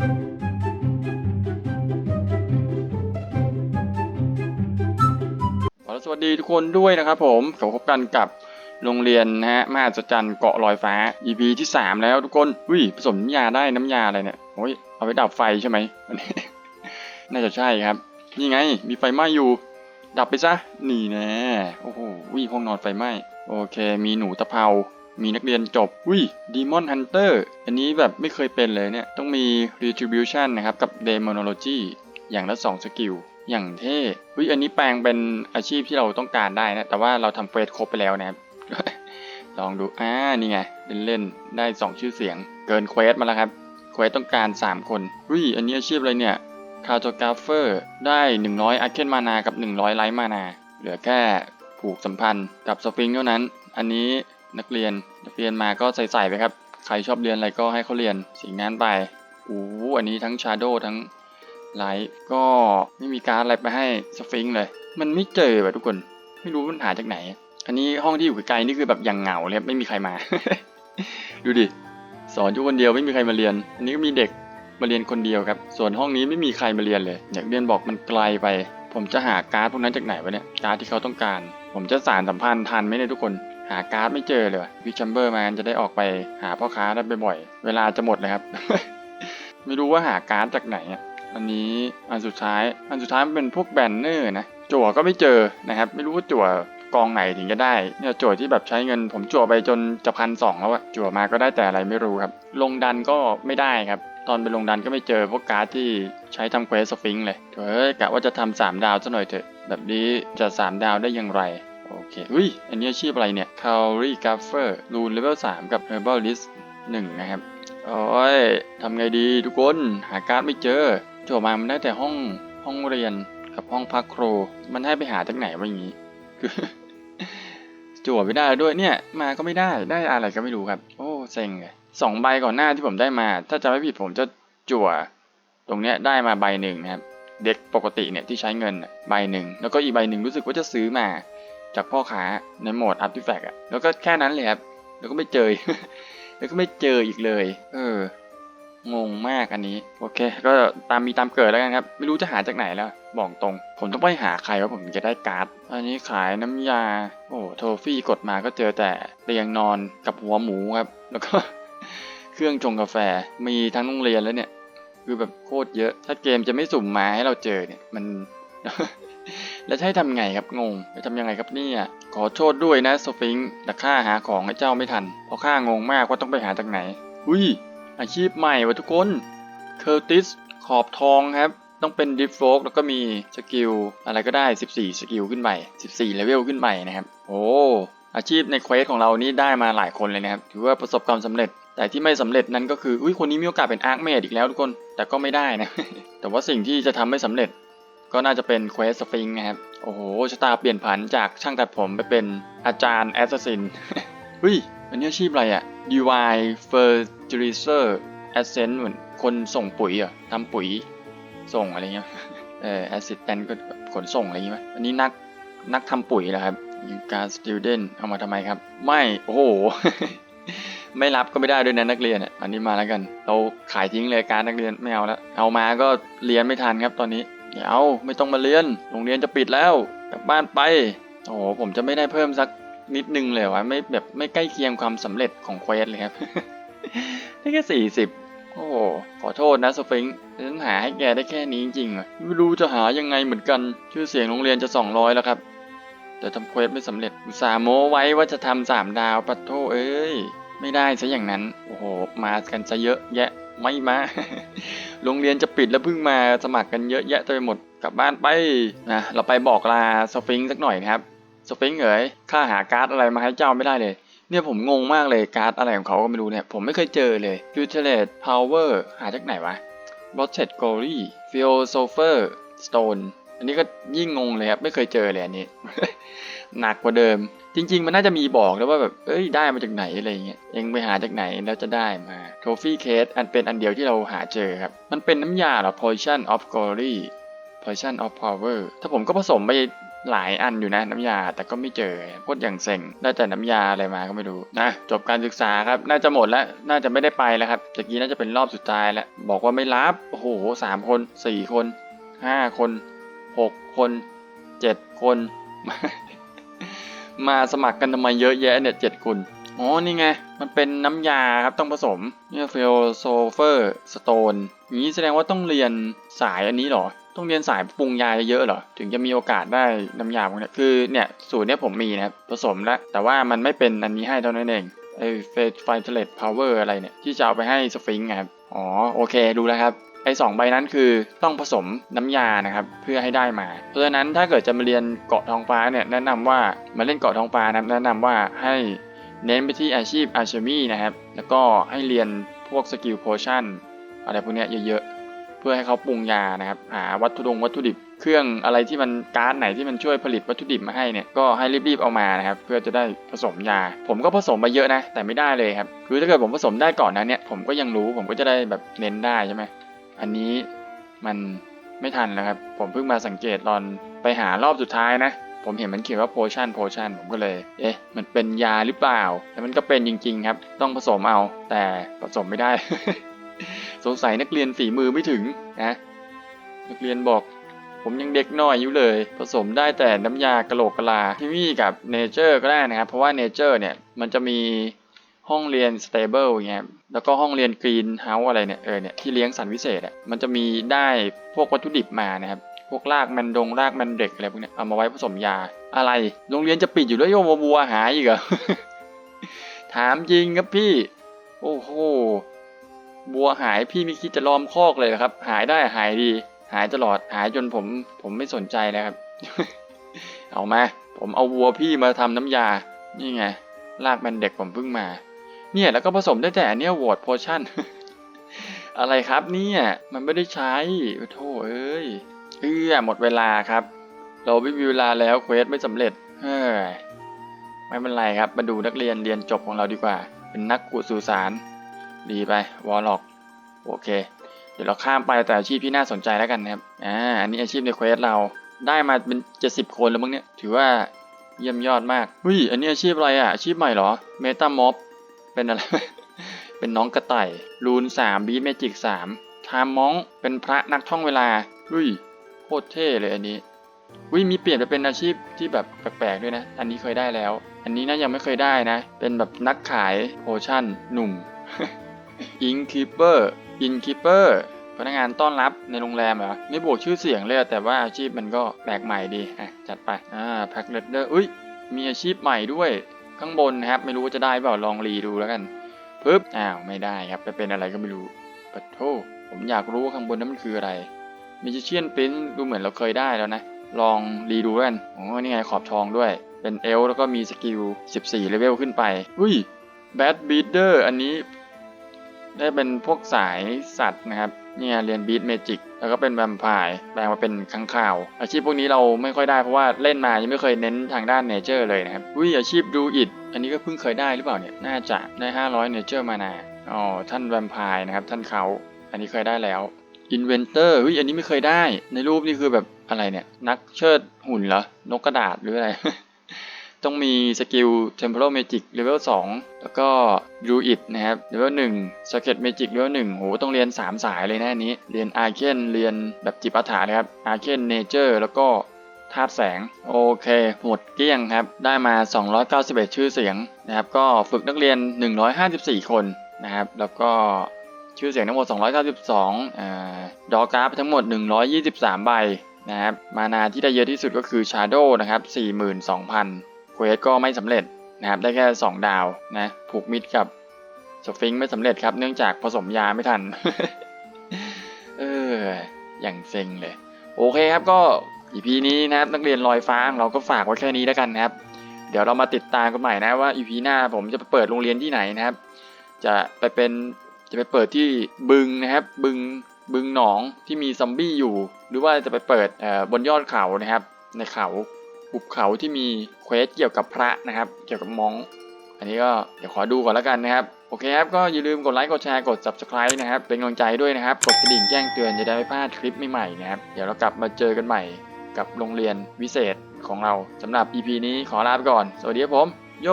ขอสวัสดีทุกคนด้วยนะครับผมขอพบกันกับโรงเรียนนะฮะมหัศจรรย์เกาะลอยฟ้า EP ที่ 3 แล้วทุกคนอุ้ยผสมน้ำยาได้น้ำยาอะไรเนี่ยโอ้ยเอาไปดับไฟใช่ไหมอันนี้น่าจะใช่ครับ นี่ไง มีไฟไหม้อยู่ ดับไปซะ นี่แน่โอ้โหวิห้องนอนไฟไหม้ โอเค มีหนูตะเภา มีนักเรียนจบวิดีมอนฮันเตอร์อันนี้แบบไม่เคยเป็นเลยเนี่ย ต้องมี retribution นะครับ กับ demonology อย่างละ 2 สกิล อย่างเท่เฮ้ย อันนี้แปลงเป็นอาชีพที่เราต้องการได้นะ แต่ว่าเราทำเฟสครบไปแล้วนะครับ ลองดู อ่า นี่ไง เล่นๆ ได้ 2 ชื่อเสียง เกินเควสมาแล้วครับ เควสต้องการ 3 คนเฮ้ย อันนี้อาชีพอะไรเนี่ยคาร์โตกราฟเฟอร์ได้ 100อาร์เคนมานากับ 100ไลท์มานาเหลือแค่ผูกสัมพันธ์กับสฟิงเท่านั้น อันนี้ นักเรียนนักเรียนมาก็ใส่ๆไปครับ ใครชอบเรียนอะไรก็ให้เขาเรียนสิ่งนั้นไปโอ้อันนี้ทั้งชาโดทั้งไลท์ก็ไม่มีการดอะไรไปให้สฟิงค์เลย มันไม่เจอแบบทุกคน ไม่รู้มันหาจากไหน อันนี้ห้องที่อยู่ไกลๆนี่คือแบบอย่างเหงาเลยไม่มีใครมา ดูดิสอนอยู่คนเดียวไม่มีใครมาเรียน อันนี้ก็มีเด็กมาเรียนคนเดียวครับ ส่วนห้องนี้ไม่มีใครมาเรียนเลยอยากเรียนบอกมันไกลไป ผมจะหาการ์ดพวกนั้นจากไหนวะเนี่ย การ์ดที่เขาต้องการ ผมจะสารสัมพันธ์ทันไหมเนี่ยทุกคน หาการ์ดไม่เจอเลยวิชัมเบอร์มาจะได้ออกไปหาพ่อค้าได้บ่อยๆ เวลาจะหมดเลยครับ ไม่รู้ว่าหาการ์ดจากไหนอันนี้อันสุดท้าย อันสุดท้ายมันเป็นพวกแบนเนอร์นะ จั่วก็ไม่เจอนะครับ ไม่รู้ว่าจั่วกองไหนถึงจะได้ เนี่ยจั่วที่แบบใช้เงิน ผมจั่วไปจนจะพันสองแล้วอะจั่วมาก็ได้แต่อะไรไม่รู้ครับ ลงดันก็ไม่ได้ครับ ตอนไปลงดันก็ไม่เจอพวกการ์ดที่ใช้ทำเควสสฟิงเลยเฮ้ยกะว่าจะทำสามดาวซะหน่อยเถอะ แบบนี้จะสามดาวได้อย่างไร เคอุ้ย อันนี้อาชีพอะไรเนี่ย c a l r y g a f f e r รูนเลเวล3กับ Herbalist 1 นะครับ โอ้ยทำไงดีทุกคน หาการ์ดไม่เจอจั่วมามันได้แต่ห้องห้องเรียนกับห้องพักครู มันให้ไปหาจากไหนวะอย่างนี้ คือจั่วไม่ได้ด้วยเนี่ย มาก็ไม่ได้ได้อะไรก็ไม่รู้ครับ โอ้เซ็งเลยสองใบก่อนหน้าที่ผมได้มา ถ้าจำไม่ผิดผมจะจั่ว ตรงเนี้ยได้มาใบหนึ่งนะครับ เด็กปกติเนี่ยที่ใช้เงินใบหนึ่งแล้วก็อีกใบหนึ่งรู้สึกว่าจะซื้อมา จากพ่อค้าในโหมด Artifact อะแล้วก็แค่นั้นเลยครับ แล้วก็ไม่เจอ แล้วก็ไม่เจออีกเลย เออ งงมากอันนี้ โอเค ก็ตามมีตามเกิดแล้วกันครับ ไม่รู้จะหาจากไหนแล้ว บอกตรง ผมต้องไปหาใครว่าผมจะได้การ์ด อันนี้ขายน้ำยา โอ้โทฟี่กดมาก็เจอแต่เตียงนอนกับหัวหมูครับ แล้วก็ เครื่องชงกาแฟ มีทั้งโรงเรียนแล้วเนี่ย คือแบบโคตรเยอะ ถ้าเกมจะไม่สุ่มมาให้เราเจอเนี่ย มัน แล้วจะให้ทำไงครับงงจะทำยังไงครับเนี่ยขอโทษด้วยนะสฟิงค์แต่ข้าหาของให้เจ้าไม่ทันเพราะข้างงมากว่าต้องไปหาจากไหนอุ้ยอาชีพใหม่วะทุกคนเคอร์ติสขอบทองครับต้องเป็นดิฟโฟกแล้วก็มีสกิลอะไรก็ได้ 14 สกิลขึ้นไป 14เลเวลขึ้นไปนะครับ โอ้อาชีพในเควสของเรานี่ได้มาหลายคนเลยนะครับ ถือว่าประสบความสำเร็จ แต่ที่ไม่สำเร็จนั้นก็คือ อุ้ยคนนี้มีโอกาสเป็นอาร์คเมดอีกแล้วทุกคน แต่ก็ไม่ได้นะ แต่ว่าสิ่งที่จะทำให้สำเร็จ ก็น่าจะเป็นเควสสฟิงนะครับ โอ้โหชะตาเปลี่ยนผันจากช่างตัดผมไปเป็นอาจารย์แอสซัสซินเฮ้ยอันนี้อาชีพอะไรอะ Divine Fertilizer Ascent เหมือนคนส่งปุ๋ยอะทำปุ๋ยส่งอะไรเงี้ยเออ Assistant ก็ขนส่งอะไรอย่างงี้ไหมอันนี้นักนักทำปุ๋ยเหรอครับยูการ Student เอามาทำไมครับ ไม่ โอ้โห ไม่รับก็ไม่ได้ด้วยนะนักเรียนอันนี้มาแล้วกัน เราขายทิ้งเลยการนักเรียนไม่เอาแล้ว เอามาก็เรียนไม่ทันครับตอนนี้ เดี๋ยวไม่ต้องมาเรียน โรงเรียนจะปิดแล้วกลับบ้านไปโอ้โหผมจะไม่ได้เพิ่มสักนิดนึงเลยวะไม่แบบไม่ใกล้เคียงความสำเร็จของเควสเลยครับได้แค่สี่สิบโอ้โหขอโทษนะสฟิงค์ฉันหาให้แกได้แค่นี้จริงๆไม่รู้จะหายังไงเหมือนกัน ชื่อเสียงโรงเรียนจะสองร้อยแล้วครับ แต่ทำเควสไม่สำเร็จอุตส่าห์โม้ไว้ว่าจะทำสามดาวปัดโทเอ้ย ไม่ได้ซะอย่างนั้น โอ้โห มากันซะเยอะแยะ ไม่มา โรงเรียนจะปิดแล้วเพิ่งมาสมัครกันเยอะแยะเต็มไปหมดกลับบ้านไปนะเราไปบอกลาสฟิงสักหน่อยครับสฟิงเอ๋ยข้าหาการ์ดอะไรมาให้เจ้าไม่ได้เลยเนี่ยผมงงมากเลยการ์ดอะไรของเขาก็ไม่รู้เนี่ย ผมไม่เคยเจอเลย f u t i l a t e Power หาจากไหนวะ b o t c h e t Glory Philosopher Stone อันนี้ก็ยิ่งงงเลยครับ ไม่เคยเจอเลยอันนี้ หนักกว่าเดิม จริง ๆ มันน่าจะมีบอกแล้วว่าแบบเอ้ยได้มาจากไหนอะไรเงี้ยเองไปหาจากไหนแล้วจะได้มา Trophy Case อันเป็นอันเดียวที่เราหาเจอครับ มันเป็นน้ำยาหรอ Potion of Glory Potion of Power ถ้าผมก็ผสมไปหลายอันอยู่นะน้ำยาแต่ก็ไม่เจอโคตรอย่างเซ็งได้แต่น้ำยาอะไรมาก็ไม่รู้นะจบการศึกษาครับ น่าจะหมดแล้ว น่าจะไม่ได้ไปแล้วครับตะกี้น่าจะเป็นรอบสุดท้ายแล้ว บอกว่าไม่รับโอ้โหสามคนสี่คนห้าคนหกคนเจ็ดคน มาสมัครกันทำไมเยอะแยะเนี่ยเจ็ดคน อ๋อ นี่ไง มันเป็นน้ำยาครับต้องผสมเนี่ยเฟลโซเฟอร์สโตนงนี้แสดงว่าต้องเรียนสายอันนี้หรอ ต้องเรียนสายปรุงยาเยอะๆเหรอ ถึงจะมีโอกาสได้น้ำยาพวกเนี้ยคือเนี่ยสูตรเนี้ยผมมีนะครับผสมแล้ว แต่ว่ามันไม่เป็นอันนี้ให้เท่านั้นเองไอเฟสไฟเทเลตพาวเวอร์อะไรเนี่ย ที่จะเอาไปให้สฟิงค์ครับ อ๋อ โอเคดูแล้วครับไอ้สองใบนั้นคือต้องผสมน้ำยานะครับเพื่อให้ได้มา เพราะฉะนั้นถ้าเกิดจะมาเรียนเกาะทองฟ้าเนี่ยแนะนำว่ามาเล่นเกาะทองฟ้านะแนะนำว่าให้ เน้นไปที่อาชีพอาชมีนะครับ แล้วก็ให้เรียนพวกสกิลโพชั่นอะไรพวกนี้เยอะๆ เพื่อให้เขาปรุงยานะครับ หาวัตถุดงวัตถุดิบ เครื่องอะไรที่มันการ์ดไหนที่มันช่วยผลิตวัตถุดิบมาให้เนี่ย ก็ให้รีบๆเอามานะครับ เพื่อจะได้ผสมยา ผมก็ผสมไปเยอะนะ แต่ไม่ได้เลยครับ คือถ้าเกิดผมผสมได้ก่อนนั้นเนี่ย ผมก็ยังรู้ ผมก็จะได้แบบเน้นได้ใช่ไหม อันนี้มันไม่ทันแล้วครับ ผมเพิ่งมาสังเกตตอนไปหารอบสุดท้ายนะ ผมเห็นมันเขียนว่า potion potion ผมก็เลย เอ๊ะ มันเป็นยาหรือเปล่า แต่มันก็เป็นจริง ๆ ครับ ต้องผสมเอา แต่ผสมไม่ได้ สงสัยนักเรียนฝีมือไม่ถึงนะ นักเรียนบอกผมยังเด็กน้อยอยู่เลย ผสมได้แต่น้ำยากระโหลกกะลาที่มี่กับเนเจอร์ก็ได้นะครับ เพราะว่าเนเจอร์เนี่ยมันจะมีห้องเรียน stable อย่างเงี้ยแล้วก็ห้องเรียน green house อะไรเนี่ยเออเนี่ยที่เลี้ยงสัตว์วิเศษอะมันจะมีได้พวกวัตถุดิบมานะครับ พวกรากแมนดงรากแมนเด็กอะไรพวกนี้เอามาไว้ผสมยาอะไร โรงเรียนจะปิดอยู่แล้วโยมบัวหายอีกเหรอถามจริงครับพี่ โอ้โหบัวหายพี่ไม่คิดจะล้อมคอกเลยครับ หายได้หายดี หายตลอดหายจนผมผมไม่สนใจแล้วครับ เอามา ผมเอาวัวพี่มาทำน้ำยา นี่ไงรากแมนเด็กผมเพิ่งมา เนี่ยแล้วก็ผสมได้แต่อันเนี้ยวอร์ดโพชั่นอะไรครับเนี่ยมันไม่ได้ใช้โอ้โธ่เอ้ย เอื้อหมดเวลาครับ เราไม่มีเวลาแล้วเควสไม่สำเร็จ เฮ้ย ไม่เป็นไรครับ มาดูนักเรียนเรียนจบของเราดีกว่า เป็นนักกุสื่อสาร ดีไป วอลล็อก โอเค เดี๋ยวเราข้ามไปแต่อาชีพที่น่าสนใจแล้วกันนะครับ อ่า อันนี้อาชีพในเควสเรา ได้มาเป็นเจ็ดสิบคนแล้วมั้งเนี่ย ถือว่าเยี่ยมยอดมากหุ้ย อันนี้อาชีพอะไรอะ อาชีพใหม่เหรอ เมตาม็อบ เป็นอะไร เป็นน้องกระต่าย รูนสามบีเมจิกสามทามมอง เป็นพระนักท่องเวลาหุ้ย คตรเท่เลยอันนี้วิมีเปลี่ยนไปเป็นอาชีพที่แบบแปลกๆด้วยนะ อันนี้เคยได้แล้ว อันนี้นะยังไม่เคยได้นะ เป็นแบบนักขายโพชั่น หนุ่มอิงคิปเปอร์อินคิปเปอร์พนักงานต้อนรับในโรงแรมเหรอไม่บวกชื่อเสียงเลยแต่ว่าอาชีพมันก็แปลกใหม่ดีอะจัดไปอ่าแพ็คเลดเดอร์อุ้ยมีอาชีพใหม่ด้วยข้างบนนะครับ ไม่รู้ว่าจะได้เปล่าลองรีดูแล้วกันปึ๊บอ้าวไม่ได้ครับไปเป็นอะไรก็ไม่รู้ปะโทผมอยากรู้ว่าข้างบนนั้นมันคืออะไร มิจิเชียนปิ้นดูเหมือนเราเคยได้แล้วนะ ลองรีดูกันอ๋อนี่ไงขอบทองด้วย เป็นเอลแล้วก็มีสกิล 14 เลเวลขึ้นไป อุ้ยแบดบีเดอร์อันนี้ ได้เป็นพวกสายสัตว์นะครับเนี่ยเรียนบีทเมจิกแล้วก็เป็นแวมไพร์แปลงมาเป็นค้างคาว อาชีพพวกนี้เราไม่ค่อยได้เพราะว่าเล่นมายังไม่เคยเน้นทางด้านเนเจอร์เลยนะครับอุ้ยอาชีพดูอิดอันนี้ก็เพิ่งเคยได้หรือเปล่าเนี่ยน่าจะได้ 500เนเจอร์มานาอ๋อท่านแวมไพร์นะครับท่านเขาอันนี้เคยได้แล้ว อินเวนเตอร์เฮ้ยอันนี้ไม่เคยได้ ในรูปนี่คือแบบอะไรเนี่ย นักเชิดหุ่นเหรอ นกกระดาษหรืออะไร ต้องมีสกิล Temporal Magic Level 2แล้วก็ Druid นะครับ Level 1 Socket Magic Level 1โหต้องเรียน 3 สายเลยนะอันนี้ เรียน a r c a n เรียนแบบจิปาถาเลยครับ Arcane Nature แล้วก็ธาตุแสง โอเค หมดเกลี้ยงครับ ได้มา 291 ชื่อเสียงนะครับ ก็ฝึกนักเรียน 154 คนนะครับ แล้วก็ ชื่อเสียงทั้งหมด 292อ่าดอกร์ดทั้งหมด 123 ใบนะครับ มานาที่ได้เยอะที่สุดก็คือ Shadow นะครับ 42,000เควสก็ไม่สำเร็จนะครับ ได้แค่ 2 ดาวนะ ผูกมิดกับสฟิงค์ไม่สำเร็จครับ เนื่องจากผสมยาไม่ทัน เออ อย่างเซ็งเลย โอเคครับก็ EP นี้นะครับนักเรียนลอยฟ้างเราก็ฝากไว้แค่นี้แล้วกันนะครับ เดี๋ยวเรามาติดตามกันใหม่นะว่า EP หน้าผมจะไปเปิดโรงเรียนที่ไหนนะครับ จะไปเป็น จะไปเปิดที่บึงนะครับ บึงบึงหนองที่มีซอมบี้อยู่ หรือว่าจะไปเปิดบนยอดเขานะครับ ในเขาหุบเขาที่มีเควสเกี่ยวกับพระนะครับ เกี่ยวกับมองอันนี้ก็เดี๋ยวขอดูก่อนแล้วกันนะครับ โอเคครับ ก็อย่าลืมกดไลค์ กดแชร์ กด subscribe นะครับ เป็นกำลังใจด้วยนะครับ กดกระดิ่งแจ้งเตือนจะได้ไม่พลาดคลิปใหม่ๆนะครับ เดี๋ยวเรากลับมาเจอกันใหม่กับโรงเรียนวิเศษของเราสำหรับ EP นี้ขอลาไปก่อน สวัสดีครับผม โย